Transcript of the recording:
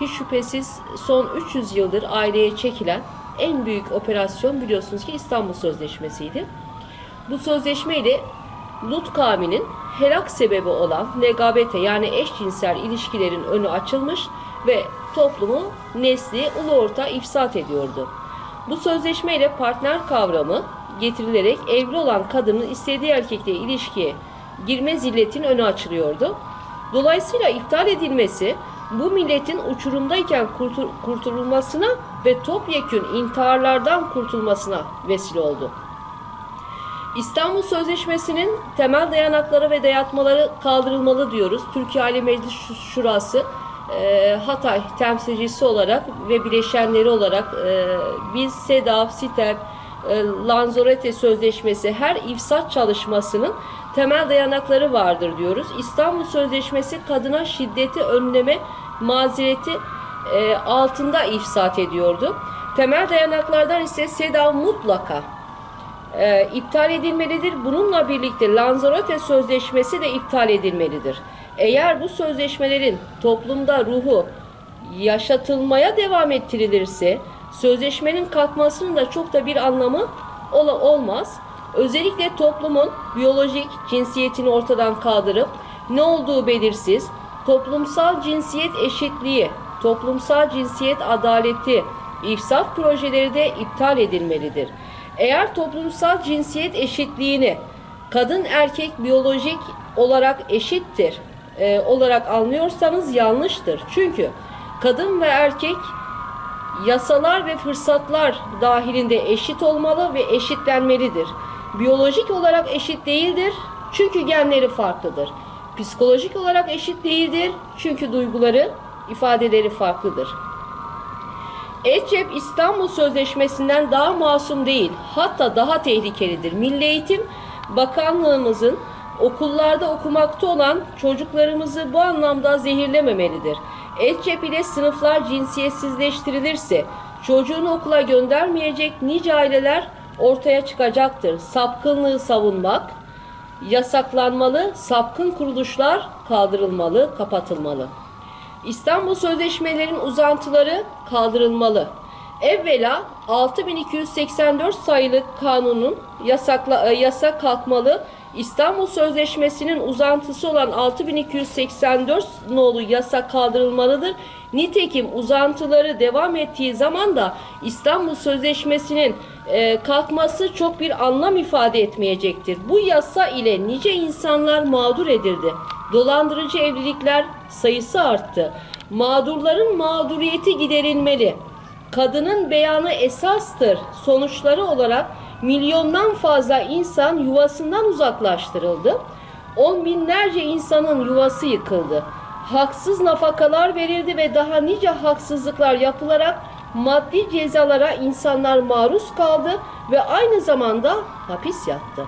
hiç şüphesiz son 300 yıldır aileye çekilen en büyük operasyon biliyorsunuz ki İstanbul Sözleşmesi'ydi. Bu sözleşmeyle Lut kavminin helak sebebi olan legabete yani eşcinsel ilişkilerin önü açılmış ve toplumu nesli ulu orta ifsat ediyordu. Bu sözleşmeyle partner kavramı getirilerek evli olan kadının istediği erkekle ilişkiye girme zilletin önü açılıyordu. Dolayısıyla iptal edilmesi bu milletin uçurumdayken kurtul- kurtulmasına ve topyekün intiharlardan kurtulmasına vesile oldu. İstanbul Sözleşmesi'nin temel dayanakları ve dayatmaları kaldırılmalı diyoruz. Türkiye Ali Meclis Şurası e, Hatay temsilcisi olarak ve bileşenleri olarak e, biz SEDAV, SİTEP, e, Lanzarote Sözleşmesi her ifsat çalışmasının temel dayanakları vardır diyoruz. İstanbul Sözleşmesi kadına şiddeti önleme mazereti e, altında ifsat ediyordu. Temel dayanaklardan ise SEDAV mutlaka e, iptal edilmelidir. Bununla birlikte Lanzarote Sözleşmesi de iptal edilmelidir. Eğer bu sözleşmelerin toplumda ruhu yaşatılmaya devam ettirilirse sözleşmenin kalkmasının da çok da bir anlamı ola olmaz. Özellikle toplumun biyolojik cinsiyetini ortadan kaldırıp ne olduğu belirsiz, toplumsal cinsiyet eşitliği, toplumsal cinsiyet adaleti, ifsat projeleri de iptal edilmelidir. Eğer toplumsal cinsiyet eşitliğini kadın erkek biyolojik olarak eşittir e, olarak anlıyorsanız yanlıştır. Çünkü kadın ve erkek yasalar ve fırsatlar dahilinde eşit olmalı ve eşitlenmelidir. Biyolojik olarak eşit değildir çünkü genleri farklıdır. Psikolojik olarak eşit değildir çünkü duyguları, ifadeleri farklıdır. ECEP İstanbul Sözleşmesi'nden daha masum değil, hatta daha tehlikelidir. Milli Eğitim Bakanlığımızın okullarda okumakta olan çocuklarımızı bu anlamda zehirlememelidir. ECEP ile sınıflar cinsiyetsizleştirilirse çocuğunu okula göndermeyecek nice aileler ortaya çıkacaktır. Sapkınlığı savunmak yasaklanmalı, sapkın kuruluşlar kaldırılmalı, kapatılmalı. İstanbul Sözleşmelerinin uzantıları kaldırılmalı. Evvela 6284 sayılı kanunun yasakla, e, yasak kalkmalı. İstanbul Sözleşmesi'nin uzantısı olan 6284 nolu yasak kaldırılmalıdır. Nitekim uzantıları devam ettiği zaman da İstanbul Sözleşmesi'nin e, kalkması çok bir anlam ifade etmeyecektir. Bu yasa ile nice insanlar mağdur edildi. Dolandırıcı evlilikler sayısı arttı. Mağdurların mağduriyeti giderilmeli. Kadının beyanı esastır. Sonuçları olarak milyondan fazla insan yuvasından uzaklaştırıldı. On binlerce insanın yuvası yıkıldı. Haksız nafakalar verildi ve daha nice haksızlıklar yapılarak maddi cezalara insanlar maruz kaldı ve aynı zamanda hapis yattı.